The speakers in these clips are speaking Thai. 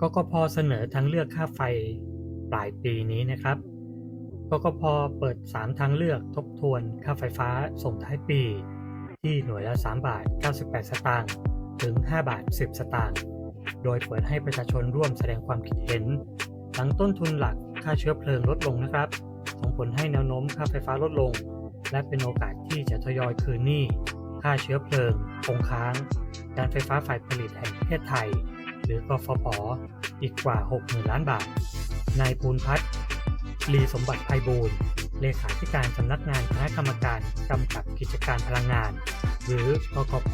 กกพเสนอทางเลือกค่าไฟปลายปีนี้นะครับ กกพเปิด 3 ทางเลือกทบทวนค่าไฟฟ้าส่งท้ายปี ที่หน่วยละ 3 บาท 98 สตางค์ ถึง 5 บาท 10 สตางค์ โดยเปิดให้ประชาชนร่วมแสดงความคิดเห็น หลังต้นทุนหลักค่าเชื้อเพลิงลดลงนะครับ ส่งผลให้แนวโน้มค่าไฟฟ้าลดลง และเป็นโอกาสที่จะทยอยคืนหนี้ค่าเชื้อเพลิงคงค้าง การไฟฟ้าฝ่ายผลิตแห่งประเทศไทย หรือกฟผอีกกว่า 60,000 ล้านบาท นายภูนพัฒน์ลีสมบัติไพบูลเลขาธิการสำนักงานคณะกรรมการกำกับกิจการพลังงาน หรือกกพ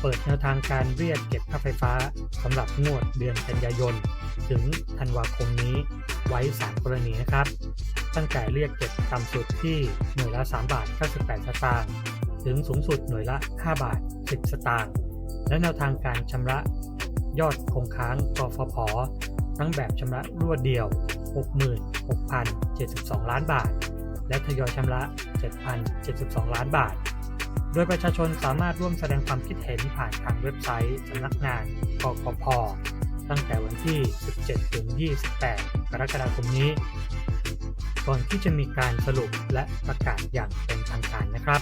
เปิดแนวทางการเรียกเก็บค่าไฟฟ้าสำหรับงวดเดือนกันยายน ถึงธันวาคมนี้ไว้ 3 กรณีนะครับ ตั้งแต่เรียกเก็บต่ำสุดที่หน่วยละ 3 บาท 98 สตางค์ถึงสูงสุดหน่วยละ 5 บาท 10 สตางค์และแนวทางการชำระ ยอดคงค้างกฟผทั้งแบบชำระรวดเดียว 66,072 ล้านบาท และทยอยชำระ 7,072 ล้านบาท โดยประชาชนสามารถร่วมแสดงความคิดเห็นผ่านทางเว็บไซต์สำนักงานกกพตั้งแต่วันที่ 17 ถึง 28 กรกฎาคมนี้ ก่อนที่จะมีการสรุปและประกาศอย่างเป็นทางการนะครับ